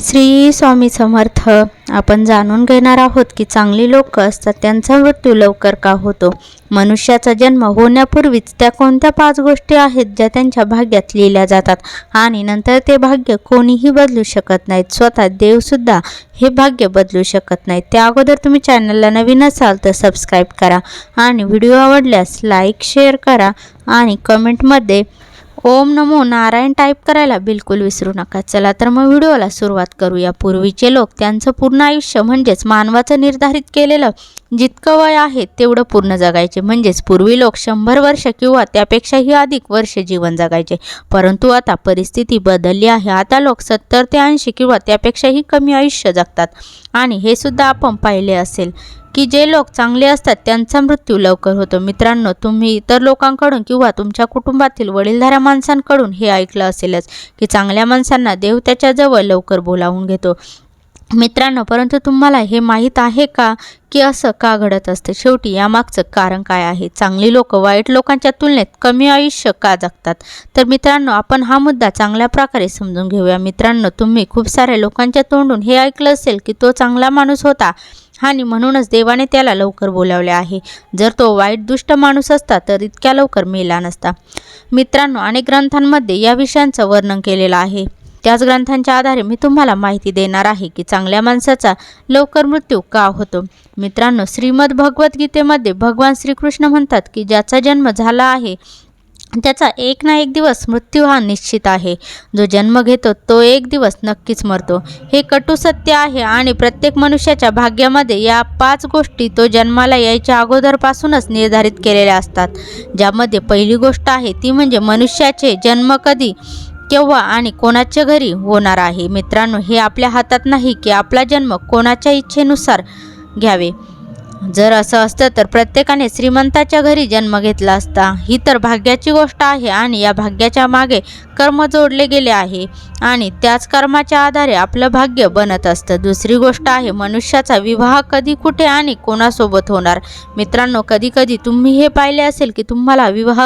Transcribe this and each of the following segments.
श्री स्वामी समर्थ आपण जाणून घेणार आहोत की चांगली लोक असतात त्यांचा मृत्यू लवकर का होतो? मनुष्याचा जन्म होण्यापूर्वीच त्या कोणत्या पाच गोष्टी आहेत ज्या त्यांच्या भाग्यात लिहिल्या जातात? आणि नंतर ते भाग्य कोणीही बदलू शकत नाहीत. स्वतः देवसुद्धा हे भाग्य बदलू शकत नाहीत. त्या अगोदर तुम्ही चॅनलला नवीन असाल तर सबस्क्राईब करा आणि व्हिडिओ आवडल्यास लाईक शेअर करा आणि कमेंटमध्ये ओम नमो नारायण टाईप करायला बिलकुल विसरू नका. चला तर मग व्हिडिओला सुरुवात करूया. पूर्वीचे लोक त्यांचं पूर्ण आयुष्य म्हणजेच मानवाचं निर्धारित केलेलं जितकं वय आहे तेवढं पूर्ण जगायचे. म्हणजेच पूर्वी लोक शंभर वर्ष किंवा त्यापेक्षाही अधिक वर्ष जीवन जगायचे. परंतु आता परिस्थिती बदलली आहे. आता लोक सत्तर ते ऐंशी किंवा त्यापेक्षाही कमी आयुष्य जगतात. आणि हे सुद्धा आपण पाहिले असेल. की जे लोक चांगले असतात त्यांचा मृत्यू लवकर होतो. मित्रांनो तुम्ही इतर लोकांकडून किंवा तुमच्या कुटुंबातील वडीलधाऱ्या माणसांकडून हे ऐकलं असेलच की चांगल्या माणसांना देव त्याच्याजवळ लवकर बोलावून घेतो. मित्रांनो परंतु तुम्हाला हे माहीत आहे का की असं का घडत असते? शेवटी यामागचं कारण काय आहे? चांगली लोक वाईट लोकांच्या तुलनेत कमी आयुष्य का जगतात? तर मित्रांनो आपण हा मुद्दा चांगल्या प्रकारे समजून घेऊया. मित्रांनो तुम्ही खूप साऱ्या लोकांच्या तोंडून हे ऐकलं असेल की तो चांगला माणूस होता. आणि म्हणूनच देवाने त्याला लवकर बोलावले आहे. जर तो वाईट दुष्ट माणूस असता तर इतक्या लवकर मेला नसता. मित्रांनो अनेक ग्रंथांमध्ये या विषयांचं वर्णन केलेलं आहे. त्याच ग्रंथांच्या आधारे मी तुम्हाला माहिती देणार आहे की चांगल्या माणसाचा लवकर मृत्यू का होतो? मित्रांनो श्रीमद भगवद्गीतेमध्ये भगवान श्रीकृष्ण म्हणतात की ज्याचा जन्म झाला आहे त्याचा एक ना एक दिवस मृत्यू हा निश्चित आहे. जो जन्म घेतो तो एक दिवस नक्कीच मरतो. हे कटू सत्य आहे आणि प्रत्येक मनुष्याच्या भाग्यामध्ये या पाच गोष्टी तो जन्माला यायच्या अगोदरपासूनच निर्धारित केलेल्या असतात. ज्यामध्ये पहिली गोष्ट आहे ती म्हणजे मनुष्याचे जन्म कधी केव्हा आणि कोणाच्या घरी होणार आहे. मित्रांनो हे आपल्या हातात नाही की आपला जन्म कोणाच्या इच्छेनुसार घ्यावे. जर असं असतं तर प्रत्येकाने श्रीमंताच्या घरी जन्म घेतला असता. ही तर भाग्याची गोष्ट आहे आणि या भाग्याच्या मागे कर्म जोडले गेले आहे आणि त्याच कर्माच्या आधारे आपलं भाग्य बनत असतं. दुसरी गोष्ट आहे मनुष्याचा विवाह कधी कुठे आणि कोणासोबत होणार? मित्रांनो कधी कधी तुम्ही हे पाहिले असेल की तुम्हाला विवाह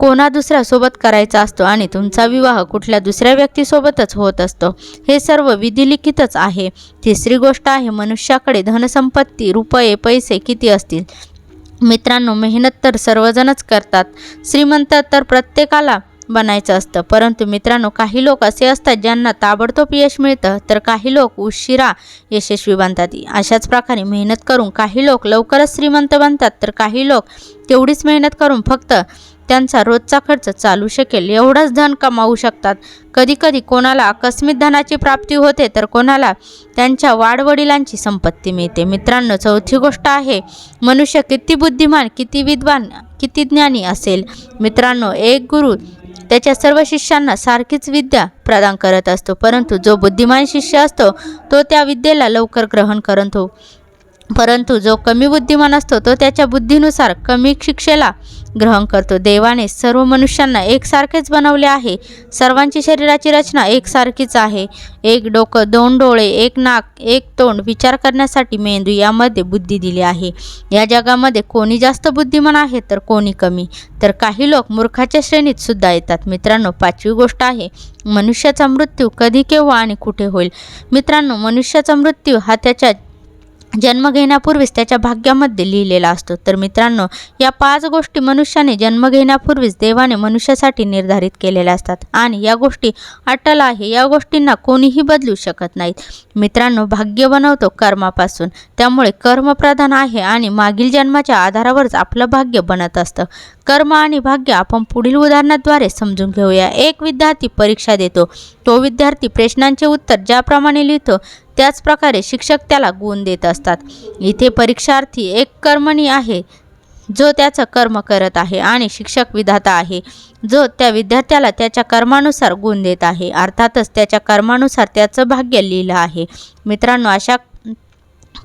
कोणा दुसऱ्यासोबत करायचा असतो आणि तुमचा विवाह कुठल्या दुसऱ्या व्यक्तीसोबतच होत असतो हे सर्व विधिलिखितच आहे. तिसरी गोष्ट आहे मनुष्याकडे धनसंपत्ती रुपये पैसे किती असतील? मित्रांनो मेहनत तर सर्वजणच करतात. श्रीमंत तर प्रत्येकाला बनायचं असतं. परंतु मित्रांनो काही लोक असे असतात ज्यांना ताबडतोब यश मिळतं तर काही लोक उशिरा यशस्वी बनतात. अशाच प्रकारे मेहनत करून काही लोक लवकरच श्रीमंत बनतात तर काही लोक तेवढीच मेहनत करून फक्त त्यांचा रोजचा खर्च चालू शकेल. एवढंच धन कमावू शकतात. कधीकधी कोणाला आकस्मिक धनाची प्राप्ती होते तर कोणाला त्यांच्या वाडवडिलांची संपत्ती मिळते. मित्रांनो चौथी गोष्ट आहे मनुष्य किती बुद्धिमान किती विद्वान किती ज्ञानी असेल. मित्रांनो एक गुरु त्याच्या सर्व शिष्यांना सारखीच विद्या प्रदान करत असतो परंतु जो बुद्धिमान शिष्य असतो तो त्या विद्येला लवकर ग्रहण करतो. परंतु जो कमी बुद्धिमान असतो तो त्याच्या बुद्धीनुसार कमी शिक्षेला ग्रहण करतो. देवाने सर्व मनुष्यांना एकसारखेच बनवले आहे. सर्वांची शरीराची रचना एकसारखीच आहे. एक डोकं दोन डोळे एक नाक एक तोंड विचार करण्यासाठी मेंदू यामध्ये बुद्धी दिली आहे. या जगामध्ये कोणी जास्त बुद्धिमान आहे तर कोणी कमी. तर काही लोक मूर्खाच्या श्रेणीत सुद्धा येतात. मित्रांनो पाचवी गोष्ट आहे मनुष्याचा मृत्यू कधी केव्हा आणि कुठे होईल? मित्रांनो मनुष्याचा मृत्यू हा त्याच्या जन्म घेण्यापूर्वीच त्याच्या भाग्यामध्ये लिहिलेला असतो. तर मित्रांनो या पाच गोष्टी मनुष्याने जन्म घेण्यापूर्वीच देवाने मनुष्यासाठी निर्धारित केलेल्या असतात. आणि या गोष्टी अटल आहे या गोष्टींना कोणीही बदलू शकत नाहीत. मित्रांनो भाग्य बनवतो कर्मापासून. त्यामुळे कर्मप्रधान आहे आणि मागील जन्माच्या आधारावरच आपलं भाग्य बनत असतं. कर्म आणि भाग्य आपण पुढील उदाहरणाद्वारे समजून घेऊया. एक विद्यार्थी परीक्षा देतो. तो विद्यार्थी प्रश्नांचे उत्तर ज्याप्रमाणे लिहितो त्याच प्रकारे शिक्षक त्याला गुण देत असतात. इथे परीक्षार्थी एक कर्मणी आहे जो त्याचं कर्म करत आहे आणि शिक्षक विधाता आहे जो त्या विद्यार्थ्याला त्याच्या कर्मानुसार गुण देत आहे. अर्थातच त्याच्या कर्मानुसार त्याचं भाग्य लिहिलं आहे. मित्रांनो अशा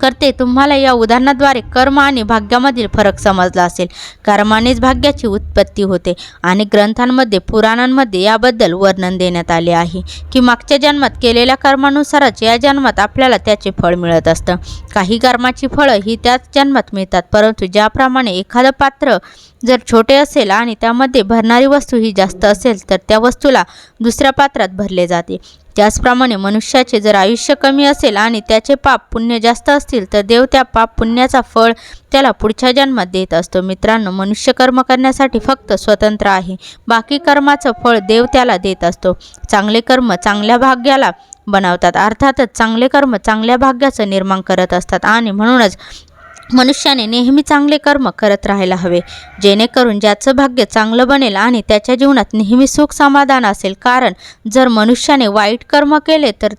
करते तुम्हाला या उदाहरणाद्वारे कर्म आणि भाग्यामधील फरक समजला असेल. कर्मानेच भाग्याची उत्पत्ती होते आणि ग्रंथांमध्ये पुराणांमध्ये याबद्दल वर्णन देण्यात आले आहे की मागच्या जन्मात केलेल्या कर्मानुसारच या जन्मात आपल्याला त्याचे फळ मिळत असतं. काही कर्माची फळं ही त्याच जन्मात मिळतात परंतु ज्याप्रमाणे एखादं पात्र जर छोटे असेल आणि त्यामध्ये भरणारी वस्तू ही जास्त असेल तर त्या वस्तूला दुसऱ्या पात्रात भरले जाते. त्याचप्रमाणे मनुष्याचे जर आयुष्य कमी असेल आणि त्याचे पाप पुण्य जास्त असतील तर देव त्या पाप पुण्याचा फळ त्याला पुढच्या जन्मात देत असतो. मित्रांनो मनुष्य कर्म करण्यासाठी फक्त स्वतंत्र आहे. बाकी कर्माचं फळ देव त्याला देत असतो. चांगले कर्म चांगल्या भाग्याला बनवतात. अर्थातच चांगले कर्म चांगल्या भाग्याचं निर्माण करत असतात. आणि म्हणूनच मनुष्याने नेहमी चांगले कर्म करत राहायला हवे. जेणेकरून ज्याचं भाग्य चांगलं बनेल आणि त्याच्या जीवनात नेहमी सुख समाधान असेल. कारण जर मनुष्याने वाईट कर्म केले तर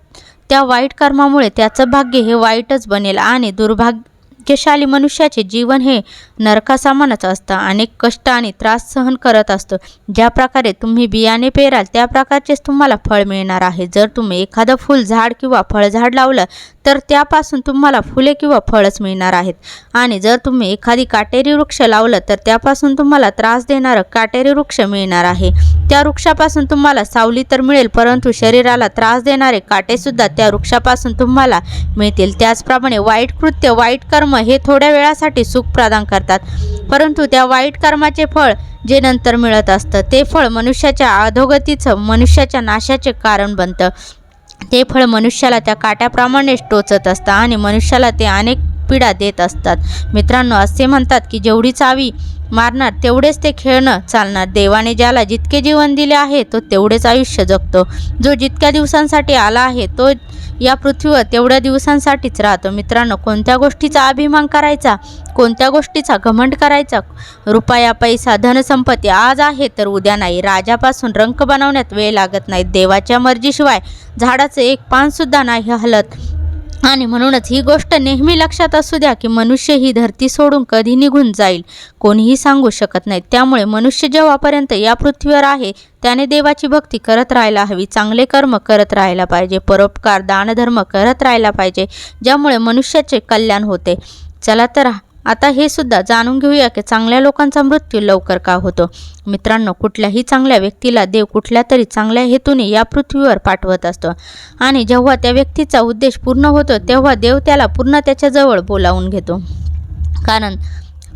त्या वाईट कर्मामुळे त्याचं भाग्य हे वाईटच बनेल आणि दुर्भाग्यशाली मनुष्याचे जीवन हे नरकासामानच असतं. अनेक कष्ट आणि त्रास सहन करत असतो. ज्या प्रकारे तुम्ही बियाणे पेराल त्या प्रकारचेच तुम्हाला फळ मिळणार आहे. जर तुम्ही एखादं फुल झाड किंवा फळझाड लावलं तर त्यापासून तुम्हाला फुले किंवा फळच मिळणार आहेत. आणि जर तुम्ही एखादी काटेरी वृक्ष लावलं तर त्यापासून तुम्हाला त्रास देणारं काटेरी वृक्ष मिळणार आहे. त्या वृक्षापासून तुम्हाला सावली तर मिळेल परंतु शरीराला त्रास देणारे काटेसुद्धा त्या वृक्षापासून तुम्हाला मिळतील. त्याचप्रमाणे वाईट कृत्य वाईट कर्म हे थोड्या वेळासाठी सुख प्रदान करतात. परंतु त्या वाईट कर्माचे फळ जे नंतर मिळत असतं ते फळ मनुष्याच्या अधोगतीचं मनुष्याच्या नाशाचे कारण बनतं. ते फळ मनुष्याला त्या काट्याप्रमाणेच टोचत असतं आणि मनुष्याला ते अनेक पीडा देत असतात. मित्रांनो असे म्हणतात की जेवढी चावी मारणार तेवढेच ते खेळणं चालणार. देवाने ज्याला जितके जीवन दिले आहे तो तेवढेच आयुष्य जगतो. जो जितक्या दिवसांसाठी आला आहे तो या पृथ्वीवर तेवढ्या दिवसांसाठीच राहतो. मित्रांनो कोणत्या गोष्टीचा अभिमान करायचा? कोणत्या गोष्टीचा घमंड करायचा? रुपया पैसा धनसंपत्ती आज आहे तर उद्या नाही. राजापासून रंक बनवण्यात वेळ लागत नाही. देवाच्या मर्जीशिवाय झाडाचं एक पानसुद्धा नाही हलत. आणि म्हणूनच ही गोष्ट नेहमी लक्षात असू द्या की मनुष्य ही धरती सोडून कधी निघून जाईल. कोणीही सांगू शकत नाही. त्यामुळे मनुष्य जेव्हापर्यंत या पृथ्वीवर आहे त्याने देवाची भक्ती करत राहायला हवी. चांगले कर्म करत राहायला पाहिजे. परोपकार दानधर्म करत राहायला पाहिजे ज्यामुळे मनुष्याचे कल्याण होते. चला तर आता हे सुद्धा जाणून घेऊया की चांगल्या लोकांचा मृत्यू लवकर का होतो. मित्रांनो कुठल्याही चांगल्या व्यक्तीला देव कुठल्या तरी चांगल्या हेतूने या पृथ्वीवर पाठवत असतो. आणि जेव्हा त्या व्यक्तीचा उद्देश पूर्ण होतो तेव्हा देव त्याला पूर्ण त्याच्याजवळ बोलावून घेतो. कारण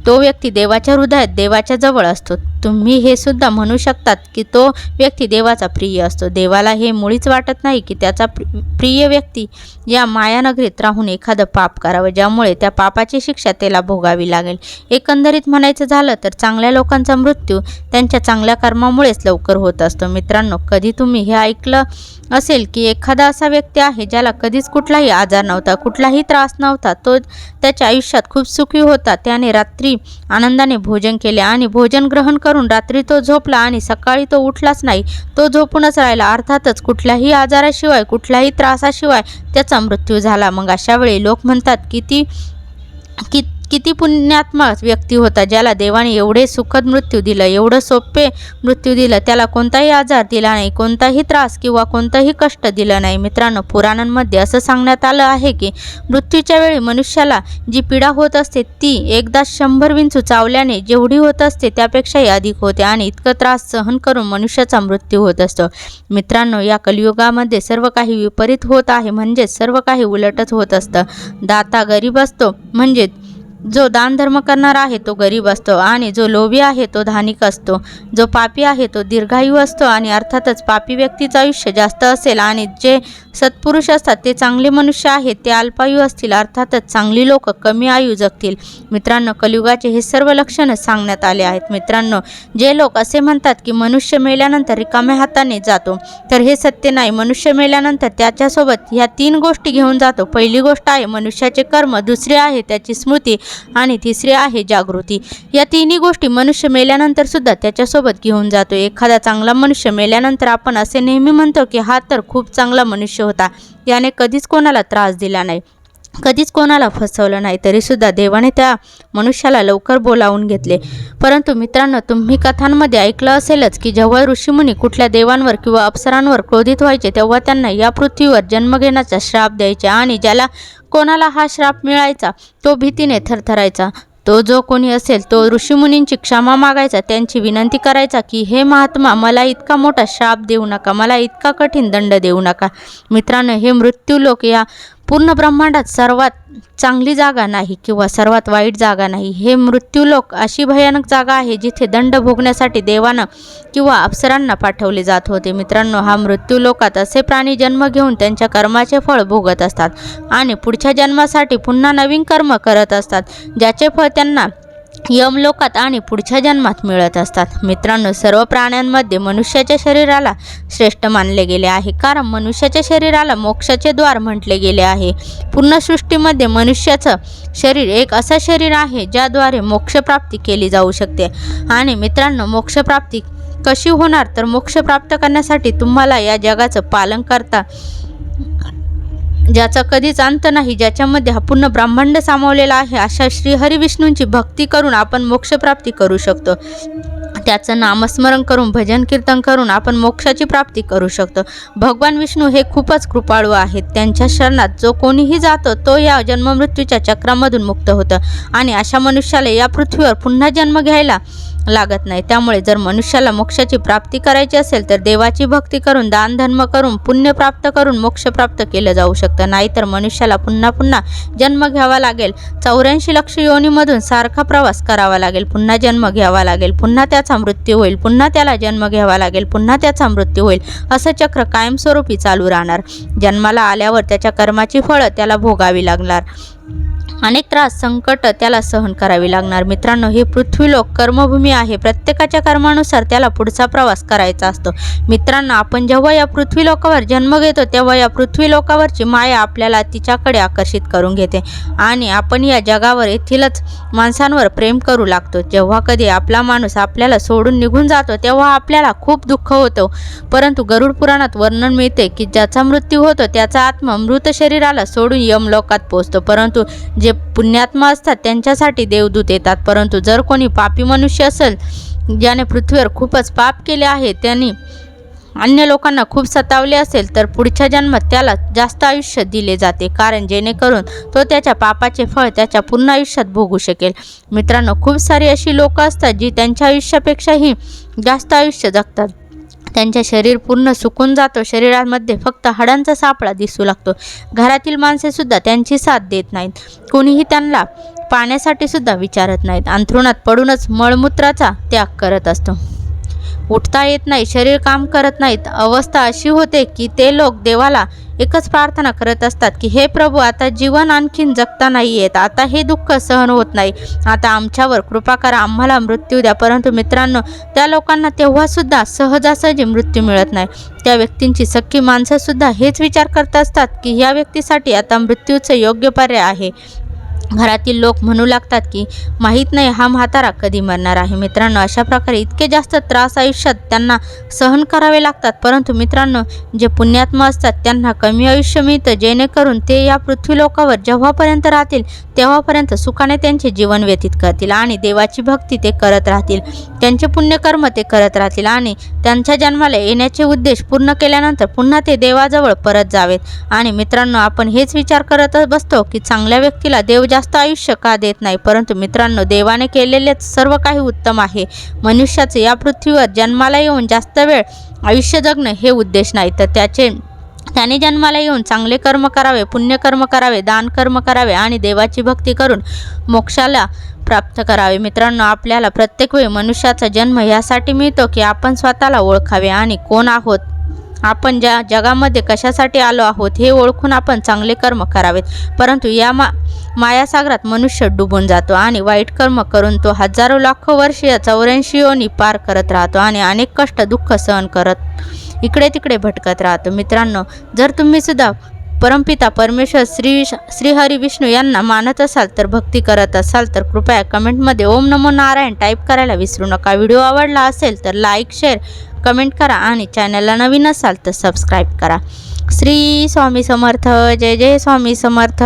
तो व्यक्ती देवाच्या हृदयात देवाच्या जवळ असतो. तुम्ही हे सुद्धा म्हणू शकतात की तो व्यक्ती देवाचा प्रिय असतो. देवाला हे मुळीच वाटत नाही की त्याचा प्रिय व्यक्ती या मायानगरीत राहून एखादं पाप करावं ज्यामुळे त्या पापाची शिक्षा त्याला भोगावी लागेल. एकंदरीत म्हणायचं झालं तर चांगल्या लोकांचा मृत्यू त्यांच्या चांगल्या कर्मामुळेच लवकर होत असतो. मित्रांनो कधी तुम्ही हे ऐकलं असेल की एखादा असा व्यक्ती आहे ज्याला कधीच कुठलाही आजार नव्हता कुठलाही त्रास नव्हता तो त्याच्या आयुष्यात खूप सुखी होता. त्याने रात्री आनंदाने भोजन केले आणि भोजन ग्रहण करून रात्री तो झोपला आणि सकाळी तो उठलाच नाही. तो झोपूनच राहिला. अर्थातच कुठल्याही आजाराशिवाय कुठल्याही त्रासाशिवाय त्याचा मृत्यू झाला. मग अशा वेळी लोक म्हणतात किती की किती पुण्यात्मा व्यक्ती होता ज्याला देवाने एवढे सुखद मृत्यू दिलं एवढं सोपे मृत्यू दिलं त्याला कोणताही आजार दिला नाही कोणताही त्रास किंवा कोणताही कष्ट दिलं नाही. मित्रांनो पुराणांमध्ये असं सांगण्यात आलं आहे की मृत्यूच्या वेळी मनुष्याला जी पीडा होत असते ती एकदा शंभर विंचू चावल्याने जेवढी होत असते त्यापेक्षाही अधिक होते आणि इतकं त्रास सहन करून मनुष्याचा मृत्यू होत असतो. मित्रांनो या कलियुगामध्ये सर्व काही विपरीत होत आहे म्हणजेच सर्व काही उलटच होत असतं. दाता गरीब असतो म्हणजे जो दानधर्म करणारा आहे तो गरीब असतो आणि जो लोभी आहे तो धानिक असतो. जो पापी आहे तो दीर्घायू असतो आणि अर्थातच पापी व्यक्तीचं आयुष्य जास्त असेल आणि जे सत्पुरुष असतात ते चांगले मनुष्य आहेत ते अल्पायू असतील अर्थातच चांगली लोक कमी आयु जगतील. मित्रांनो कलियुगाचे हे सर्व लक्षणं सांगण्यात आले आहेत. मित्रांनो जे लोक असे म्हणतात की मनुष्य मेल्यानंतर रिकाम्या हाताने जातो तर हे सत्य नाही. मनुष्य मेल्यानंतर त्याच्यासोबत ह्या तीन गोष्टी घेऊन जातो. पहिली गोष्ट आहे मनुष्याचे कर्म. दुसरे आहे त्याची स्मृती. आणि तिसरी आहे जागृती. या तिन्ही गोष्टी मनुष्य मेल्यानंतर सुद्धा त्याच्यासोबत घेऊन जातो एखादा चांगला मनुष्य मेल्यानंतर आपण असे नेहमी म्हणतो की हा तर खूप चांगला मनुष्य होता. याने कधीच कोणाला त्रास दिला नाही. कधीच कोणाला फसवलं नाही तरीसुद्धा देवाने त्या मनुष्याला लवकर बोलावून घेतले. परंतु मित्रांनो तुम्ही कथांमध्ये ऐकलं असेलच की जेव्हा ऋषीमुनी कुठल्या देवांवर किंवा अप्सरांवर क्रोधित व्हायचे तेव्हा त्यांना या पृथ्वीवर जन्म घेण्याचा श्राप द्यायचे आणि ज्याला कोणाला हा श्राप मिळायचा तो भीतीने थरथरायचा. तो जो कोणी असेल तो ऋषीमुनींची क्षमा मागायचा त्यांची विनंती करायचा की हे महात्मा मला इतका मोठा श्राप देऊ नका मला इतका कठीण दंड देऊ नका. मित्रांनो हे मृत्यू लोक या पूर्ण ब्रह्मांडात सर्वात चांगली जागा नाही किंवा सर्वात वाईट जागा नाही. हे मृत्यूलोक अशी भयानक जागा आहे जिथे दंड भोगण्यासाठी देवानं किंवा अप्सरांना पाठवले जात होते. मित्रांनो हा मृत्यूलोकात असे प्राणी जन्म घेऊन त्यांच्या कर्माचे फळ भोगत असतात आणि पुढच्या जन्मासाठी पुन्हा नवीन कर्म करत असतात ज्याचे फळ त्यांना यमलोकात आणि पुढच्या जन्मात मिळत असतात. मित्रांनो सर्व प्राण्यांमध्ये मनुष्याच्या शरीराला श्रेष्ठ मानले गेले आहे. कारण मनुष्याच्या शरीराला मोक्षाचे द्वार म्हटले गेले आहे. पूर्ण सृष्टीमध्ये मनुष्याचं शरीर एक असं शरीर आहे ज्याद्वारे मोक्षप्राप्ती केली जाऊ शकते. आणि मित्रांनो मोक्षप्राप्ती कशी होणार? तर मोक्ष प्राप्त करण्यासाठी तुम्हाला या जगाचं पालन करता ज्याचा कधीच अंत नाही ज्याच्यामध्ये हा पूर्ण ब्रह्मांड सामावलेला आहे अशा श्री हरिविष्णूंची भक्ती करून आपण मोक्षप्राप्ती करू शकतो. त्याचं नामस्मरण करून भजन कीर्तन करून आपण मोक्षाची प्राप्ती करू शकतो. भगवान विष्णू हे खूपच कृपाळू आहेत. त्यांच्या शरणात जो कोणीही जातो तो या जन्ममृत्यूच्या चक्रामधून मुक्त होतं. आणि अशा मनुष्याला या पृथ्वीवर पुन्हा जन्म घ्यायला लागत नाही. त्यामुळे जर मनुष्याला मोक्षाची प्राप्ती करायची असेल तर देवाची भक्ती करून दानधर्म करून पुण्य प्राप्त करून मोक्ष प्राप्त केलं जाऊ शकतं. नाहीतर मनुष्याला पुन्हा पुन्हा जन्म घ्यावा लागेल. चौऱ्याऐंशी लक्ष योनीमधून सारखा प्रवास करावा लागेल. पुन्हा जन्म घ्यावा लागेल. पुन्हा त्याचा मृत्यू होईल. पुन्हा त्याला जन्म घ्यावा लागेल. पुन्हा त्याचा मृत्यू होईल. असं चक्र कायमस्वरूपी चालू राहणार. जन्माला आल्यावर त्याच्या कर्माची फळं त्याला भोगावी लागणार. अनेक त्रास संकट त्याला सहन करावी लागणार. मित्रांनो हे पृथ्वीलोक कर्मभूमी आहे. प्रत्येकाच्या कर्मानुसार त्याला पुढचा प्रवास करायचा असतो. मित्रांनो आपण जेव्हा या पृथ्वीलोकावर जन्म घेतो तेव्हा या पृथ्वीलोकावरची माया आपल्याला तिच्याकडे आकर्षित करून घेते. आणि आपण या जगावर येथीलच माणसांवर प्रेम करू लागतो. जेव्हा कधी आपला माणूस आपल्याला सोडून निघून जातो तेव्हा आपल्याला खूप दुःख होतो. परंतु गरुड पुराणात वर्णन मिळते की ज्याचा मृत्यू होतो त्याचा आत्मा मृत शरीराला सोडून यमलोकात पोचतो परंतु जे जे पुण्यात्मा असतात त्यांच्यासाठी देवदूत येतात. परंतु जर कोणी पापी मनुष्य असेल ज्याने पृथ्वीवर खूपच पाप केले आहे त्यांनी अन्य लोकांना खूप सतावले असेल तर पुढच्या जन्मात त्याला जास्त आयुष्य दिले जाते. कारण जेणेकरून तो त्याच्या पापाचे फळ त्याच्या पूर्ण आयुष्यात भोगू शकेल. मित्रांनो खूप सारी अशी लोकं असतात जी त्यांच्या आयुष्यापेक्षाही जास्त आयुष्य जगतात. त्यांचे शरीर पूर्ण सुकून जातो. शरीरामध्ये फक्त हाडांचा सापळा दिसू लागतो. घरातील माणसे सुद्धा त्यांची साथ देत नाहीत. कोणीही त्यांना पाण्यासाठी सुद्धा विचारत नाहीत. अंथरुणात पडूनच मळमूत्राचा त्याग करत असतो. उठता येत नाही शरीर काम करत नाहीत. अवस्था अशी होते की ते लोक देवाला एकच प्रार्थना करत असतात की हे प्रभू आता जीवन आणखीन जगता नाही येत. आता हे दुःख सहन होत नाही. आता आमच्यावर कृपा करा. आम्हाला मृत्यू द्या. परंतु मित्रांनो त्या लोकांना तेव्हासुद्धा सहजासहजी मृत्यू मिळत नाही. त्या व्यक्तींची सख्खी माणसंसुद्धा हेच विचार करत असतात की ह्या व्यक्तीसाठी आता मृत्यूचं योग्य पर्याय आहे. घरातील लोक म्हणू लागतात की माहीत नाही हा म्हातारा कधी मरणार आहे. मित्रांनो अशा प्रकारे इतके जास्त त्रास आयुष्यात त्यांना सहन करावे लागतात. परंतु मित्रांनो जे पुण्यात्मा असतात त्यांना कमी आयुष्य मिळतं. जेणेकरून ते या पृथ्वीलोकावर जेव्हापर्यंत राहतील तेव्हापर्यंत सुखाने त्यांचे जीवन व्यतीत करतील आणि देवाची भक्ती ते करत राहतील. त्यांचे पुण्यकर्म ते करत राहतील आणि त्यांच्या जन्माला येण्याचे उद्देश पूर्ण केल्यानंतर पुन्हा ते देवाजवळ परत जावेत. आणि मित्रांनो आपण हेच विचार करत बसतो की चांगल्या व्यक्तीला देव जास्त आयुष्य का देत नाही? परंतु मित्रांनो देवाने केलेलेच सर्व काही उत्तम आहे. मनुष्याचे या पृथ्वीवर जन्माला येऊन जास्त वेळ आयुष्य जगणं हे उद्देश नाही. तर त्याचे त्याने जन्माला येऊन चांगले कर्म करावे पुण्यकर्म करावे दान कर्म करावे आणि देवाची भक्ती करून मोक्षाला प्राप्त करावे. मित्रांनो आपल्याला प्रत्येक वेळी मनुष्याचा जन्म यासाठी मिळतो की आपण स्वतःला ओळखावे आणि कोण आहोत? आपण ज्या जगामध्ये कशासाठी आलो आहोत हे ओळखून आपण चांगले कर्म करावेत. परंतु या मा मायासागरात मनुष्य डुबून जातो आणि वाईट कर्म करून तो हजारो लाखो वर्षीय चौऱ्याऐंशी योनी पार करत राहतो आणि अनेक कष्ट दुःख सहन करत इकडे तिकडे भटकत राहतो. मित्रांनो जर तुम्ही सुद्धा परमपिता परमेश्वर श्री श्रीहरी विष्णू यांना मानत असाल तर भक्ती करत असाल तर कृपया कमेंटमध्ये ओम नमो नारायण टाईप करायला विसरू नका. व्हिडिओ आवडला असेल तर लाईक शेअर कमेंट करा आणि चॅनलला नवीन असाल तर सबस्क्राईब करा. श्री स्वामी समर्थ. जय जय स्वामी समर्थ.